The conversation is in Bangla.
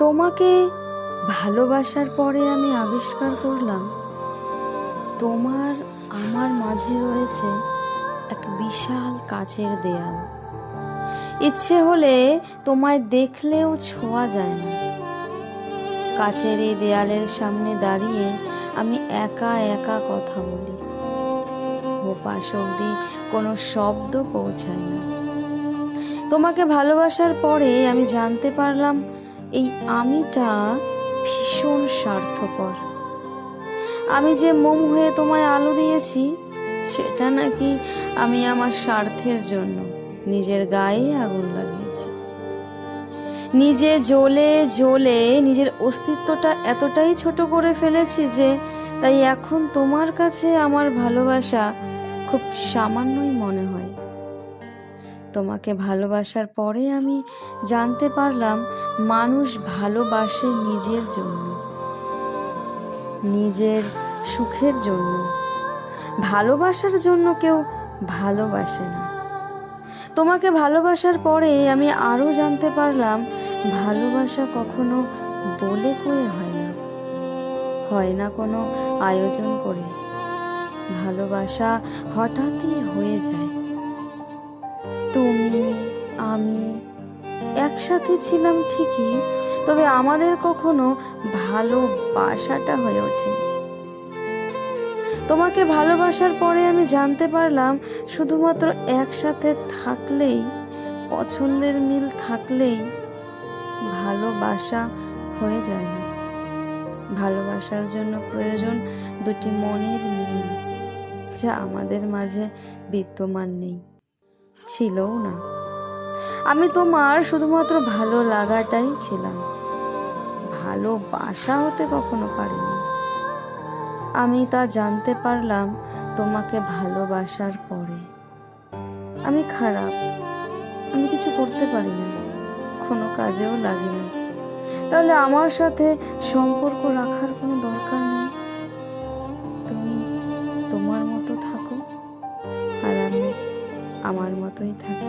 তোমাকে ভালোবাসার পরে আমি আবিষ্কার করলাম। তোমার আমার মাঝে রয়েছে এক বিশাল কাচের দেয়াল। ইচ্ছে হলে তোমায় দেখলেও ছোঁয়া যায় না। কাচের এই দেয়ালের সামনে দাঁড়িয়ে আমি একা একা কথা বলি। ওপাশ অব্দি কোনো শব্দ পৌঁছায় না। তোমাকে ভালোবাসার পরে আমি জানতে পারলাম এই আমিটা ভীষণ স্বার্থপর। আমি যে মোম হয়ে তোমায় আলো দিয়েছি, সেটা নাকি আমি আমার স্বার্থের জন্য নিজের গায়ে আগুন লাগিয়েছি। নিজে জ্বলে জ্বলে নিজের অস্তিত্বটা এতটাই ছোট করে ফেলেছি যে, তাই এখন তোমার কাছে আমার ভালোবাসা খুব সামান্যই মনে হয়। তোমাকে ভালোবাসার পরে আমি জানতে পারলাম মানুষ ভালোবাসে নিজের জন্য, নিজের সুখের জন্য। ভালোবাসার জন্য কেউ ভালোবাসে না। তোমাকে ভালোবাসার পরে আমি আরও জানতে পারলাম ভালোবাসা কখনো বলে কয়ে হয় না হয় না কোনো আয়োজন করে। ভালোবাসা হঠাৎই হয়ে যায়। তুমি, আমি একসাথে ছিলাম ঠিকই, তবে আমাদের কখনো ভালোবাসাটা হয়ে ওঠেনি। তোমাকে ভালোবাসার পরে আমি জানতে পারলাম শুধুমাত্র একসাথে থাকলেই, পছন্দের মিল থাকলেই ভালোবাসা হয়ে যায় না। ভালোবাসার জন্য প্রয়োজন দুটি মনের মিল, যা আমাদের মাঝে বিদ্যমান নেই। ছিলও না। আমি তোমার শুধুমাত্র ভালো লাগাটাই ছিলাম। ভালোবাসা হতে কখনো পারিনি। আমি তা জানতে পারলাম তোমাকে ভালোবাসার পরে। আমি খারাপ। আমি কিছু করতে পারি না। কোনো কাজেও লাগে না। তাহলে আমার সাথে সম্পর্ক রাখার কোনো দরকার আমার মতোই থাকি।